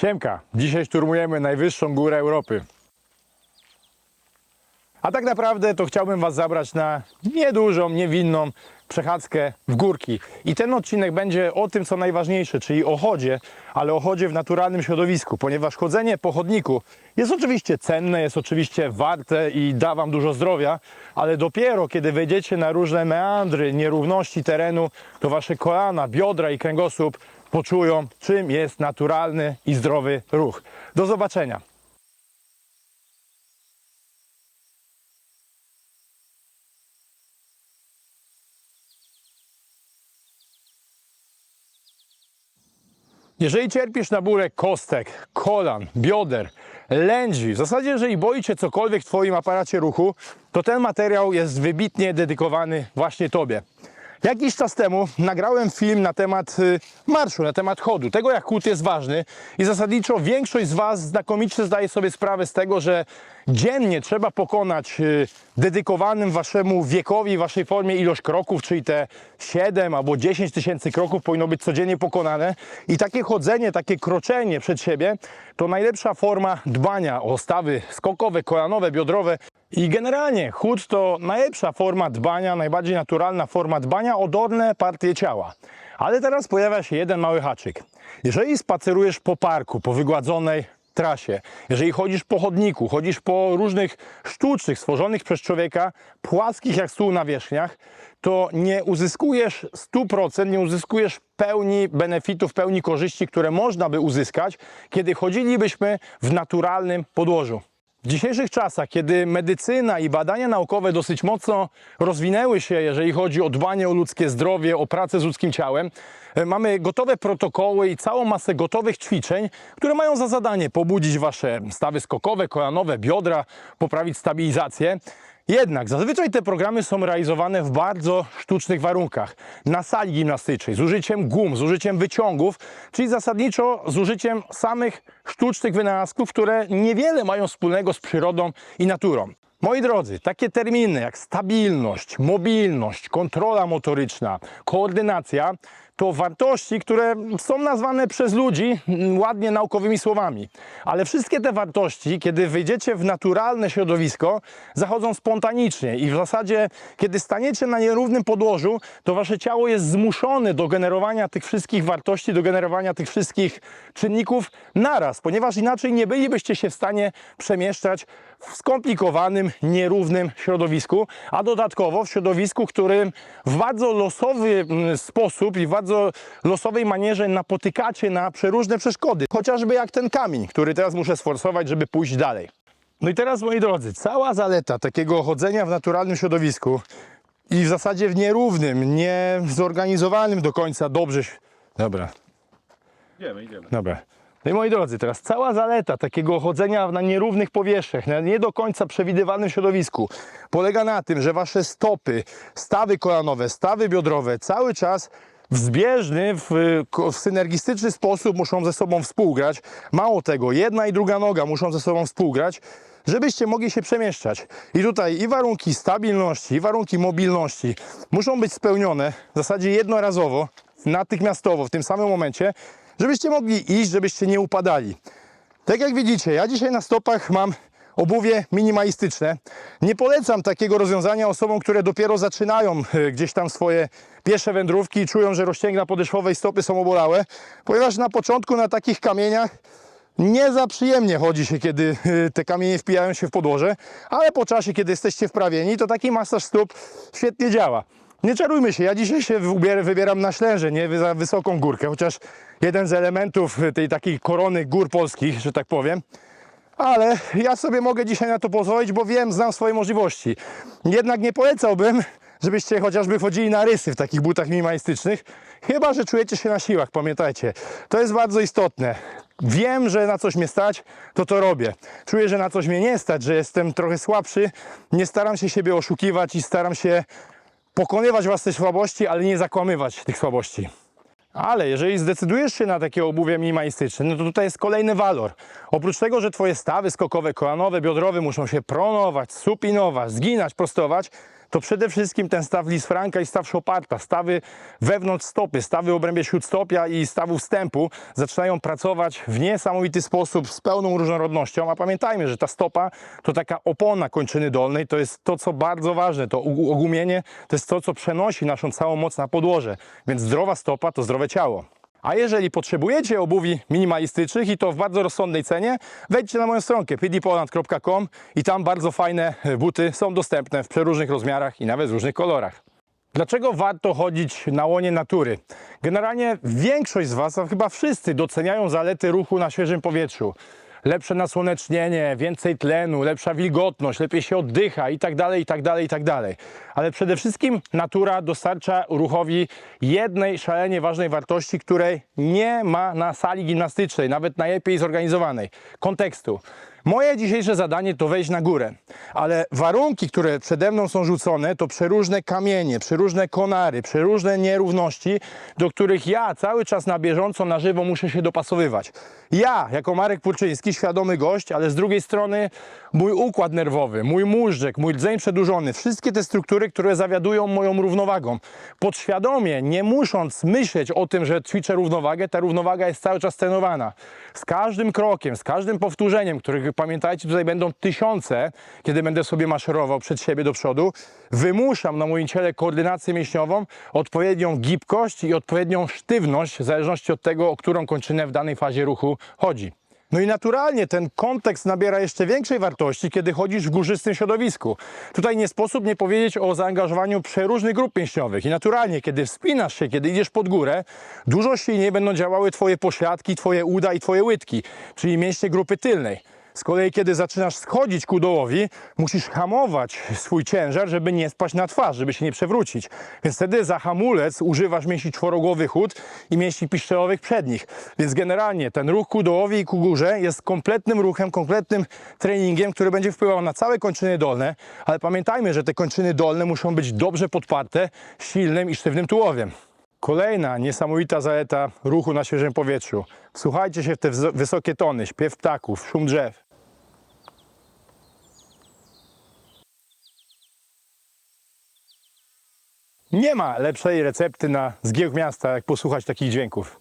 Siemka, dzisiaj szturmujemy najwyższą górę Europy. A tak naprawdę to chciałbym Was zabrać na niedużą, niewinną przechadzkę w górki. I ten odcinek będzie o tym, co najważniejsze, czyli o chodzie, ale o chodzie w naturalnym środowisku, ponieważ chodzenie po chodniku jest oczywiście cenne, jest oczywiście warte i da Wam dużo zdrowia, ale dopiero kiedy wejdziecie na różne meandry, nierówności terenu, to Wasze kolana, biodra i kręgosłup poczują, czym jest naturalny i zdrowy ruch. Do zobaczenia. Jeżeli cierpisz na bóle kostek, kolan, bioder, lędźwi, w zasadzie jeżeli boi Cię cokolwiek w Twoim aparacie ruchu, to ten materiał jest wybitnie dedykowany właśnie Tobie. Jakiś czas temu nagrałem film na temat y, marszu, na temat chodu, tego jak chód jest ważny. I zasadniczo większość z Was znakomicie zdaje sobie sprawę z tego, że dziennie trzeba pokonać y, dedykowanym Waszemu wiekowi, Waszej formie ilość kroków, czyli te 7 albo 10 tysięcy kroków powinno być codziennie pokonane. I takie chodzenie, takie kroczenie przed siebie to najlepsza forma dbania o stawy skokowe, kolanowe, biodrowe i generalnie chód to najlepsza forma dbania, najbardziej naturalna forma dbania o dolne partie ciała. Ale teraz pojawia się jeden mały haczyk. Jeżeli spacerujesz po parku, po wygładzonej trasie, jeżeli chodzisz po chodniku, chodzisz po różnych sztucznych, stworzonych przez człowieka, płaskich jak stół nawierzchniach, to nie uzyskujesz 100%, nie uzyskujesz pełni benefitów, pełni korzyści, które można by uzyskać, kiedy chodzilibyśmy w naturalnym podłożu. W dzisiejszych czasach, kiedy medycyna i badania naukowe dosyć mocno rozwinęły się, jeżeli chodzi o dbanie o ludzkie zdrowie, o pracę z ludzkim ciałem, e, mamy gotowe protokoły i całą masę gotowych ćwiczeń, które mają za zadanie pobudzić wasze stawy skokowe, kolanowe, biodra, poprawić stabilizację. Jednak zazwyczaj te programy są realizowane w bardzo sztucznych warunkach. Na sali gimnastycznej, z użyciem gum, z użyciem wyciągów, czyli zasadniczo z użyciem samych sztucznych wynalazków, które niewiele mają wspólnego z przyrodą i naturą. Moi drodzy, takie terminy jak stabilność, mobilność, kontrola motoryczna, koordynacja to wartości, które są nazwane przez ludzi ładnie naukowymi słowami. Ale wszystkie te wartości, kiedy wyjdziecie w naturalne środowisko, zachodzą spontanicznie i w zasadzie, kiedy staniecie na nierównym podłożu, to wasze ciało jest zmuszone do generowania tych wszystkich wartości, do generowania tych wszystkich czynników naraz, ponieważ inaczej nie bylibyście się w stanie przemieszczać w skomplikowanym, nierównym środowisku, a dodatkowo w środowisku, którym w bardzo losowy mm, sposób i w bardzo losowej manierze napotykacie na przeróżne przeszkody. Chociażby jak ten kamień, który teraz muszę sforsować, żeby pójść dalej. No i teraz, moi drodzy, cała zaleta takiego chodzenia w naturalnym środowisku i w zasadzie w nierównym, nie zorganizowanym do końca dobrze. Dobra, Idziemy, idziemy. Dobra. No i moi drodzy, teraz cała zaleta takiego chodzenia na nierównych powierzchniach, na nie do końca przewidywanym środowisku, polega na tym, że wasze stopy, stawy kolanowe, stawy biodrowe cały czas w zbieżny, w, w synergistyczny sposób muszą ze sobą współgrać. Mało tego, jedna i druga noga muszą ze sobą współgrać, żebyście mogli się przemieszczać. I tutaj i warunki stabilności, i warunki mobilności muszą być spełnione w zasadzie jednorazowo, natychmiastowo, w tym samym momencie, żebyście mogli iść, żebyście nie upadali. Tak jak widzicie, ja dzisiaj na stopach mam obuwie minimalistyczne. Nie polecam takiego rozwiązania osobom, które dopiero zaczynają e, gdzieś tam swoje pierwsze wędrówki i czują, że rozcięgna podeszwowe i stopy są obolałe, ponieważ na początku na takich kamieniach nie za przyjemnie chodzi się, kiedy y, te kamienie wpijają się w podłoże, ale po czasie, kiedy jesteście wprawieni, to taki masaż stóp świetnie działa. Nie czarujmy się, ja dzisiaj się wybier- wybieram na Ślęże, nie za wysoką górkę, chociaż jeden z elementów tej takiej korony gór polskich, że tak powiem, ale ja sobie mogę dzisiaj na to pozwolić, bo wiem, znam swoje możliwości. Jednak nie polecałbym, żebyście chociażby chodzili na rysy w takich butach minimalistycznych, chyba że czujecie się na siłach, pamiętajcie. To jest bardzo istotne. Wiem, że na coś mnie stać, to to robię. Czuję, że na coś mnie nie stać, że jestem trochę słabszy. Nie staram się siebie oszukiwać i staram się pokonywać własne słabości, ale nie zakłamywać tych słabości. Ale jeżeli zdecydujesz się na takie obuwie minimalistyczne, no to tutaj jest kolejny walor. Oprócz tego, że twoje stawy skokowe, kolanowe, biodrowe muszą się pronować, supinować, zginać, prostować, to przede wszystkim ten staw Lisfranka i staw Choparta, stawy wewnątrz stopy, stawy w obrębie śródstopia i stawu wstępu zaczynają pracować w niesamowity sposób z pełną różnorodnością, a pamiętajmy, że ta stopa to taka opona kończyny dolnej, to jest to, co bardzo ważne, to ogumienie to jest to, co przenosi naszą całą moc na podłoże, więc zdrowa stopa to zdrowe ciało. A jeżeli potrzebujecie obuwi minimalistycznych i to w bardzo rozsądnej cenie, wejdźcie na moją stronkę pdpoland.com i tam bardzo fajne buty są dostępne w przeróżnych rozmiarach i nawet w różnych kolorach. Dlaczego warto chodzić na łonie natury? Generalnie większość z Was, a chyba wszyscy, doceniają zalety ruchu na świeżym powietrzu. Lepsze nasłonecznienie, więcej tlenu, lepsza wilgotność, lepiej się oddycha i tak dalej, i tak dalej, i tak dalej. Ale przede wszystkim natura dostarcza ruchowi jednej szalenie ważnej wartości, której nie ma na sali gimnastycznej, nawet najlepiej zorganizowanej. Kontekstu. Moje dzisiejsze zadanie to wejść na górę, ale warunki, które przede mną są rzucone, to przeróżne kamienie, przeróżne konary, przeróżne nierówności, do których ja cały czas na bieżąco, na żywo muszę się dopasowywać. Ja, jako Marek Purczyński, świadomy gość, ale z drugiej strony mój układ nerwowy, mój móżdżek, mój rdzeń przedłużony, wszystkie te struktury, które zawiadują moją równowagą. Podświadomie, nie musząc myśleć o tym, że ćwiczę równowagę, ta równowaga jest cały czas trenowana. Z każdym krokiem, z każdym powtórzeniem, których pamiętajcie, tutaj będą tysiące, kiedy będę sobie maszerował przed siebie do przodu, wymuszam na moim ciele koordynację mięśniową, odpowiednią gibkość i odpowiednią sztywność, w zależności od tego, o którą kończynę w danej fazie ruchu chodzi. No i naturalnie ten kontekst nabiera jeszcze większej wartości, kiedy chodzisz w górzystym środowisku. Tutaj nie sposób nie powiedzieć o zaangażowaniu przeróżnych grup mięśniowych. I naturalnie, kiedy wspinasz się, kiedy idziesz pod górę, dużo silniej będą działały Twoje pośladki, Twoje uda i Twoje łydki, czyli mięśnie grupy tylnej. Z kolei, kiedy zaczynasz schodzić ku dołowi, musisz hamować swój ciężar, żeby nie spaść na twarz, żeby się nie przewrócić. Więc wtedy za hamulec używasz mięśni czworogłowych ud i mięśni piszczelowych przednich. Więc generalnie ten ruch ku dołowi i ku górze jest kompletnym ruchem, kompletnym treningiem, który będzie wpływał na całe kończyny dolne, ale pamiętajmy, że te kończyny dolne muszą być dobrze podparte silnym i sztywnym tułowiem. Kolejna niesamowita zaleta ruchu na świeżym powietrzu. Wsłuchajcie się w te wysokie tony, śpiew ptaków, szum drzew. Nie ma lepszej recepty na zgiełk miasta, jak posłuchać takich dźwięków.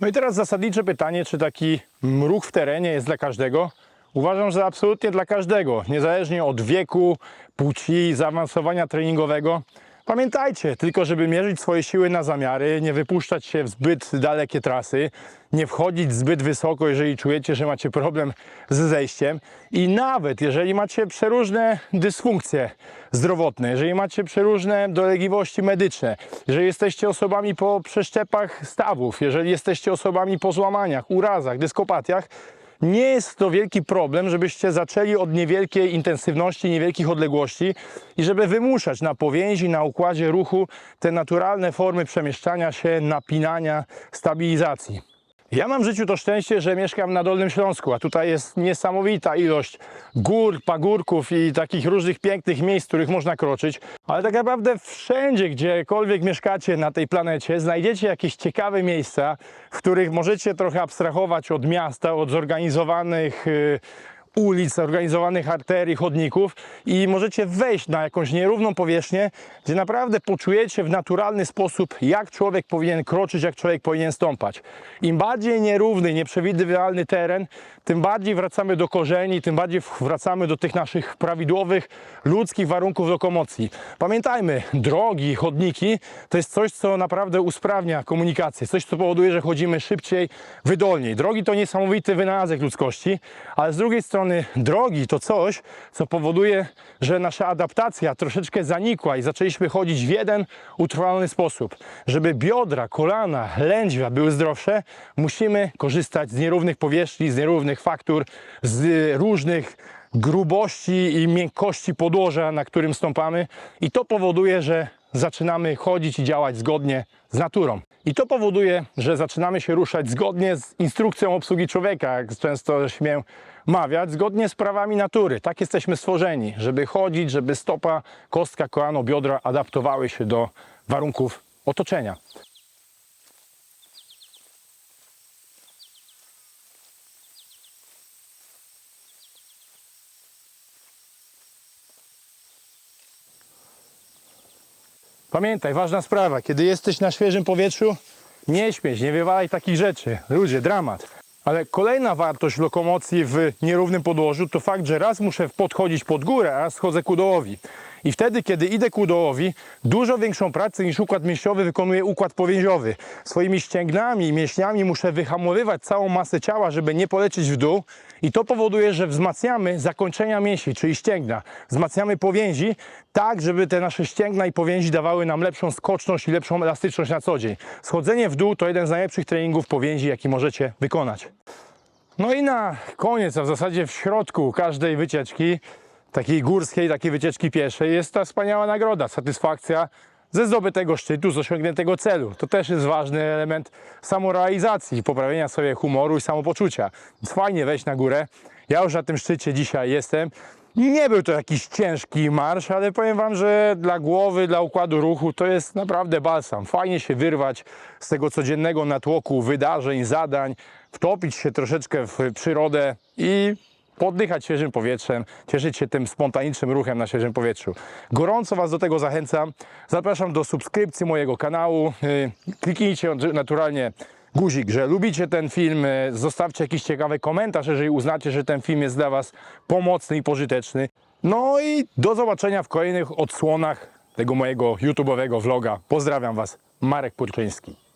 No i teraz zasadnicze pytanie, czy taki ruch w terenie jest dla każdego? Uważam, że absolutnie dla każdego, niezależnie od wieku, płci, zaawansowania treningowego. Pamiętajcie, tylko żeby mierzyć swoje siły na zamiary, nie wypuszczać się w zbyt dalekie trasy, nie wchodzić zbyt wysoko, jeżeli czujecie, że macie problem z zejściem. I nawet jeżeli macie przeróżne dysfunkcje zdrowotne, jeżeli macie przeróżne dolegliwości medyczne, jeżeli jesteście osobami po przeszczepach stawów, jeżeli jesteście osobami po złamaniach, urazach, dyskopatiach, nie jest to wielki problem, żebyście zaczęli od niewielkiej intensywności, niewielkich odległości i żeby wymuszać na powięzi, na układzie ruchu te naturalne formy przemieszczania się, napinania, stabilizacji. Ja mam w życiu to szczęście, że mieszkam na Dolnym Śląsku, a tutaj jest niesamowita ilość gór, pagórków i takich różnych pięknych miejsc, w których można kroczyć. Ale tak naprawdę wszędzie, gdziekolwiek mieszkacie na tej planecie, znajdziecie jakieś ciekawe miejsca, w których możecie trochę abstrahować od miasta, od zorganizowanych y, ulic, zorganizowanych arterii, chodników i możecie wejść na jakąś nierówną powierzchnię, gdzie naprawdę poczujecie w naturalny sposób, jak człowiek powinien kroczyć, jak człowiek powinien stąpać. Im bardziej nierówny, nieprzewidywalny teren, tym bardziej wracamy do korzeni, tym bardziej wracamy do tych naszych prawidłowych, ludzkich warunków lokomocji. Pamiętajmy, drogi, chodniki to jest coś, co naprawdę usprawnia komunikację, coś, co powoduje, że chodzimy szybciej, wydolniej. Drogi to niesamowity wynalazek ludzkości, ale z drugiej strony drogi to coś, co powoduje, że nasza adaptacja troszeczkę zanikła i zaczęliśmy chodzić w jeden utrwalony sposób. Żeby biodra, kolana, lędźwia były zdrowsze, musimy korzystać z nierównych powierzchni, z nierównych faktur, z różnych grubości i miękkości podłoża, na którym stąpamy i to powoduje, że zaczynamy chodzić i działać zgodnie z naturą. I to powoduje, że zaczynamy się ruszać zgodnie z instrukcją obsługi człowieka, jak często śmiem mawiać, zgodnie z prawami natury. Tak jesteśmy stworzeni, żeby chodzić, żeby stopa, kostka, kolano, biodra adaptowały się do warunków otoczenia. Pamiętaj, ważna sprawa, kiedy jesteś na świeżym powietrzu, nie śmieć, nie wywalaj takich rzeczy. Ludzie, dramat. Ale kolejna wartość lokomocji w nierównym podłożu to fakt, że raz muszę podchodzić pod górę, a raz schodzę ku dołowi. I wtedy, kiedy idę ku dołowi, dużo większą pracę niż układ mięśniowy wykonuje układ powięziowy. Swoimi ścięgnami i mięśniami muszę wyhamowywać całą masę ciała, żeby nie polecieć w dół. I to powoduje, że wzmacniamy zakończenia mięśni, czyli ścięgna. Wzmacniamy powięzi tak, żeby te nasze ścięgna i powięzi dawały nam lepszą skoczność i lepszą elastyczność na co dzień. Schodzenie w dół to jeden z najlepszych treningów powięzi, jaki możecie wykonać. No i na koniec, a w zasadzie w środku każdej wycieczki, takiej górskiej, takiej wycieczki pieszej, jest ta wspaniała nagroda, satysfakcja ze zdobytego szczytu, z osiągniętego celu. To też jest ważny element samorealizacji, poprawienia sobie humoru i samopoczucia. Więc fajnie wejść na górę. Ja już na tym szczycie dzisiaj jestem. Nie był to jakiś ciężki marsz, ale powiem Wam, że dla głowy, dla układu ruchu to jest naprawdę balsam. Fajnie się wyrwać z tego codziennego natłoku wydarzeń, zadań, wtopić się troszeczkę w przyrodę i poddychać świeżym powietrzem, cieszyć się tym spontanicznym ruchem na świeżym powietrzu. Gorąco Was do tego zachęcam. Zapraszam do subskrypcji mojego kanału. Yy, Kliknijcie naturalnie guzik, że lubicie ten film. Yy, Zostawcie jakiś ciekawy komentarz, jeżeli uznacie, że ten film jest dla Was pomocny i pożyteczny. No i do zobaczenia w kolejnych odsłonach tego mojego YouTube'owego vloga. Pozdrawiam Was, Marek Purczyński.